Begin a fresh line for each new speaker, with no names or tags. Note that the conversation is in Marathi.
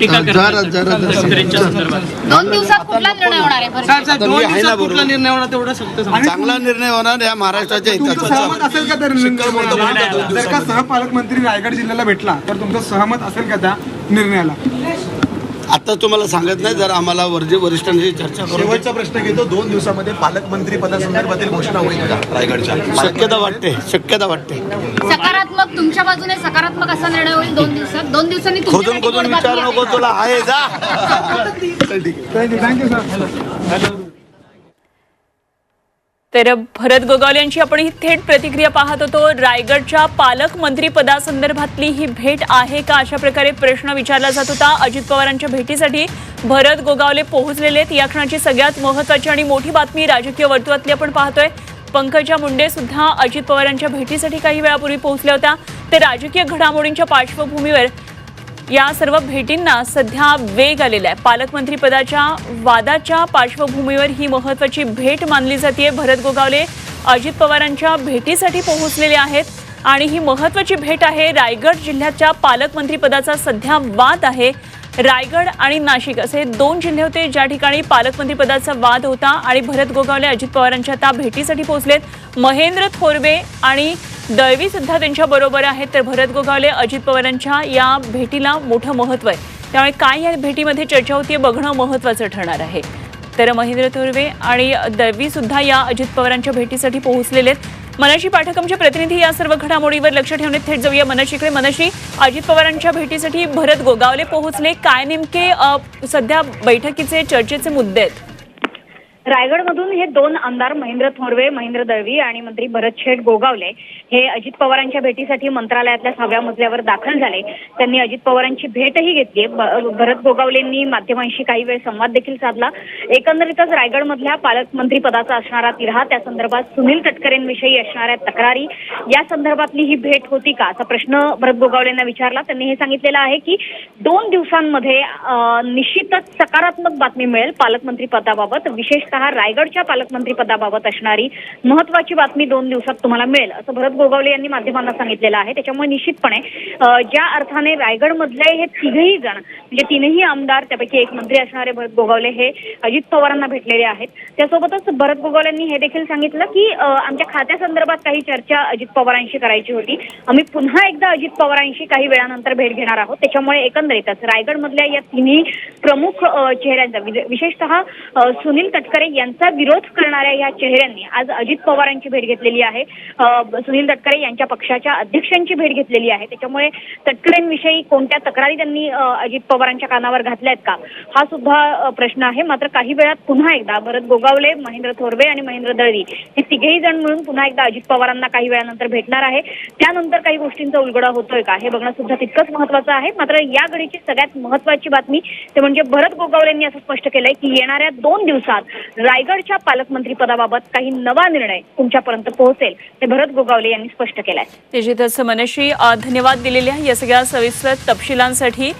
टीका
जरा जरा
दोन दिवसात कुठला निर्णय होणार आहे? बरं
दोन दिवसात. कुठला निर्णय होणार तेवढं सांगा.
चांगला निर्णय होणार या महाराष्ट्राच्या
तुमचं
हिताचा.
सहमत असेल का निर्णयाला जर का सहपालकमंत्री रायगड जिल्ह्याला भेटला तर तुमचं सहमत असेल का त्या निर्णयाला?
आता तुम्हाला सांगत नाही जर आम्हाला वरजे वरिष्ठांशी चर्चा करू
शेवटचा प्रश्न घेतो दोन दिवसामध्ये पालकमंत्री पदासंदर्भातील घोषणा होईल का? रायगडच्या.
शक्यता वाटते शक्यता वाटते.
सकारात्मक तुमच्या बाजूने सकारात्मक असा निर्णय होईल दोन दिवसात? दोन दिवसांनी
खोदून खोदून विचार नको. तुला आहे जा.
थँक्यू थँक्यू सर
तर भरत गोगावले यांची आपण ही थेट प्रतिक्रिया पाहत होतो. रायगडच्या पालकमंत्री पदासंदर्भातली ही भेट आहे का? अशा प्रकारे प्रश्न विचारला जात होता. अजित पवारांच्या भेटीसाठी भरत गोगावले पोहोचलेले आहेत. या क्षणाची सगळ्यात महत्वाची आणि मोठी बातमी राजकीय वर्तुळातली आपण पाहतोय. पंकजा मुंडे सुद्धा अजित पवारांच्या भेटीसाठी काही वेळापूर्वी पोहोचल्या होत्या. ते राजकीय घडामोडींच्या पार्श्वभूमीवर या सर्व भेटींना सध्या वेग आलेला आहे. पालकमंत्री पदाच्या वादाच्या पार्श्वभूमीवर ही महत्वाची भेट मानली जाते भरत गोगावले अजित पवारांच्या भेटीसाठी पोहोचलेले आहेत आणि ही महत्वाची भेट आहे. रायगड जिल्ह्याच्या पालकमंत्रीपदाचा सध्या वाद आहे. रायगड आणि नाशिक असे दोन जिल्हे होते ज्या ठिकाणी पालकमंत्रीपदाचा वाद होता आणि भरत गोगावले अजित पवारांच्या त्या भेटीसाठी पोहोचलेत. महेंद्र थोरवे आणि दळवी सुद्धा त्यांच्या बरोबर आहेत तर भरत गोगावले अजित पवारांच्या या भेटीला मोठं महत्त्व आहे. त्यामुळे काय या भेटीमध्ये चर्चा होती बघणं महत्वाचं ठरणार आहे. तर महेंद्र थोरवे आणि दळवी सुद्धा या अजित पवारांच्या भेटीसाठी पोहोचलेले आहेत. मनाशी पाठक आमचे प्रतिनिधी या सर्व घडामोडीवर लक्ष ठेवण्यात थेट जाऊया. मनाशीकडे मनाशी अजित पवारांच्या भेटीसाठी भरत गोगावले पोहोचले. काय नेमके सध्या बैठकीचे चर्चेचे मुद्दे आहेत?
रायगडमधून हे दोन आमदार महेंद्र थोरवे महेंद्र दळवी आणि मंत्री भरत शेठ गोगावले हे अजित पवारांच्या भेटीसाठी मंत्रालयातल्या सहाव्या मजल्यावर दाखल झाले. त्यांनी अजित पवारांची भेटही घेतली. भरत गोगावलेंनी माध्यमांशी काही वेळ संवाद देखील साधला. एकंदरीतच रायगडमधल्या पालकमंत्री पदाचा असणारा तिढा त्या संदर्भात सुनील तटकरेंविषयी असणाऱ्या तक्रारी या संदर्भातली ही भेट होती का? असा प्रश्न भरत गोगावलेंना विचारला. त्यांनी हे सांगितलेलं आहे की दोन दिवसांमध्ये निश्चितच सकारात्मक बातमी मिळेल पालकमंत्री पदाबाबत. विशेष विशेषतः रायगडच्या पालकमंत्री पदाबाबत असणारी महत्वाची बातमी दोन दिवसात तुम्हाला मिळेल. असं भरत गोगावले यांनी माध्यमांना सांगितलेलं आहे. त्याच्यामुळे निश्चितपणे ज्या अर्थाने रायगडमधले हे तिघही जण म्हणजे तीनही आमदार त्यापैकी एक मंत्री असणारे भरत गोगावले हे अजित पवारांना भेटलेले आहेत. त्यासोबतच भरत गोगावले यांनी हे देखील सांगितलं की आमच्या खात्यासंदर्भात काही चर्चा अजित पवारांशी करायची होती. आम्ही पुन्हा एकदा अजित पवारांशी काही वेळानंतर भेट घेणार आहोत. त्याच्यामुळे एकंदरीतच रायगडमधल्या या तिन्ही प्रमुख चेहऱ्यांचा विशेषतः सुनील तटकरे यांचा विरोध करणाऱ्या या चेहऱ्यांनी आज अजित पवारांची भेट घेतलेली आहे. सुनील तटकरे यांच्या पक्षाच्या अध्यक्षांची भेट घेतलेली आहे. त्याच्यामुळे तटकरेंविषयी कोणत्या तक्रारी त्यांनी अजित पवारांच्या कानावर घातल्यात का? हा सुद्धा प्रश्न आहे. मात्र काही वेळात पुन्हा एकदा भरत गोगावले महेंद्र थोरवे आणि महेंद्र दळवी हे तिघेही जण मिळून पुन्हा एकदा अजित पवारांना काही वेळानंतर भेटणार आहे. त्यानंतर काही गोष्टींचा उलगडा होतोय का? हे बघणं सुद्धा तितकंच महत्वाचं आहे. मात्र या घडीची सगळ्यात महत्वाची बातमी ते म्हणजे भरत गोगावलेंनी असं स्पष्ट केलंय की येणाऱ्या दोन दिवसात रायगडच्या पालकमंत्रीपदाबाबत काही नवा निर्णय तुमच्यापर्यंत पोहोचेल हे भरत गोगावले यांनी स्पष्ट केलंय.
निश्चितच मनशी धन्यवाद दिलेल्या या सगळ्या सविस्तर तपशिलांसाठी